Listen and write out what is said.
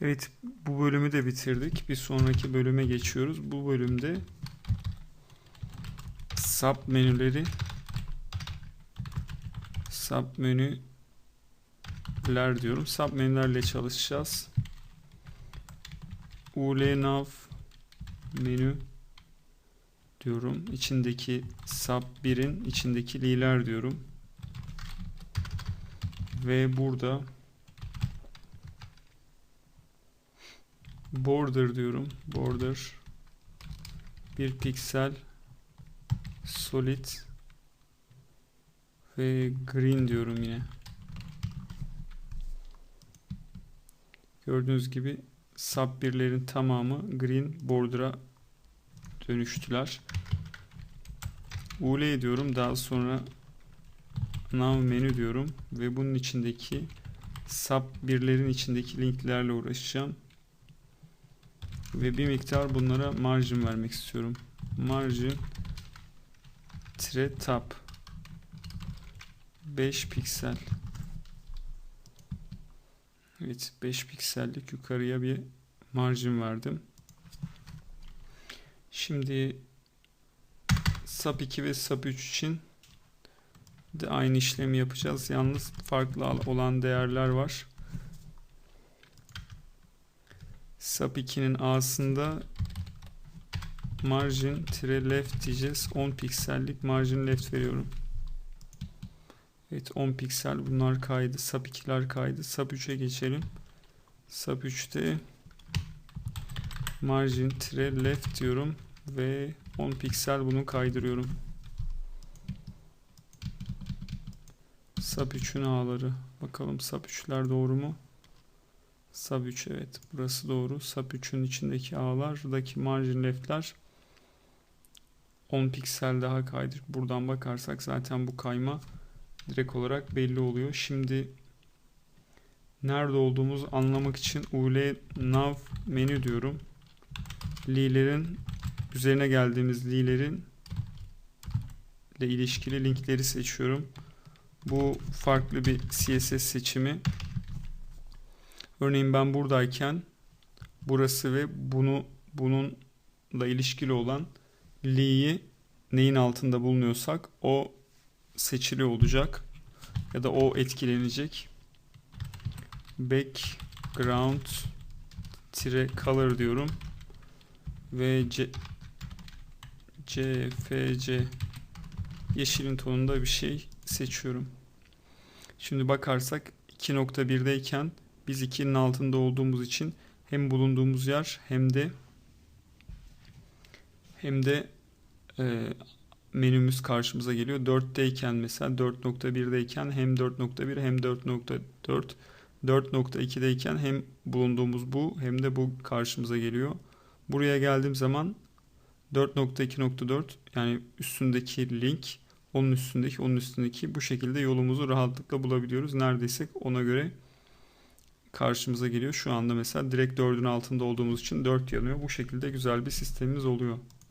Evet bu bölümü de bitirdik. Bir sonraki bölüme geçiyoruz. Bu bölümde sub menüleri sub menüler diyorum. Sub menülerle çalışacağız. UL nav menü diyorum. İçindeki sub 1'in içindeki liler diyorum. Ve burada border diyorum. Border bir piksel solid ve green diyorum yine. Gördüğünüz gibi sub birlerin tamamı green border'a dönüştüler. UL diyorum. Daha sonra nav menü diyorum ve bunun içindeki sub birlerin içindeki linklerle uğraşacağım. Ve bir miktar bunlara margin vermek istiyorum. Margin tire tab 5 piksel. Evet 5 piksellik yukarıya bir margin verdim. Şimdi sub 2 ve sub 3 için de aynı işlemi yapacağız. Yalnız farklı olan değerler var. Sub 2'nin A'sında margin tire left diyeceğiz. 10 piksellik margin left veriyorum. Evet 10 piksel bunlar kaydı. Sub 2'ler kaydı. Sub 3'e geçelim. Sub 3'te margin tire left diyorum ve 10 piksel bunu kaydırıyorum. Sub 3'ün ağları. Bakalım sub 3'ler doğru mu? Sub 3 evet. Burası doğru. Sub 3'ün içindeki ağlardaki margin left'ler 10 piksel daha kaydır. Buradan bakarsak zaten bu kayma direkt olarak belli oluyor. Şimdi nerede olduğumuzu anlamak için ul nav menü diyorum. Li'lerin üzerine geldiğimiz li'lerin ile ilişkili linkleri seçiyorum. Bu farklı bir CSS seçimi. Örneğin ben buradayken burası ve bunu bununla ilişkili olan li'yi neyin altında bulunuyorsak o seçili olacak ya da o etkilenecek. Background tire color diyorum ve C, CFC yeşilin tonunda bir şey seçiyorum. Şimdi bakarsak 2.1'deyken biz 2'nin altında olduğumuz için hem bulunduğumuz yer hem de hem de e, menümüz karşımıza geliyor. 4'teyken mesela 4.1'deyken hem 4.1 hem 4.4 4.2'deyken hem bulunduğumuz bu hem de bu karşımıza geliyor. Buraya geldiğim zaman 4.2.4 yani üstündeki link onun üstündeki onun üstündeki bu şekilde yolumuzu rahatlıkla bulabiliyoruz. Neredeyse ona göre karşımıza geliyor. Şu anda mesela direkt 4'ün altında olduğumuz için 4 yanıyor. Bu şekilde güzel bir sistemimiz oluyor.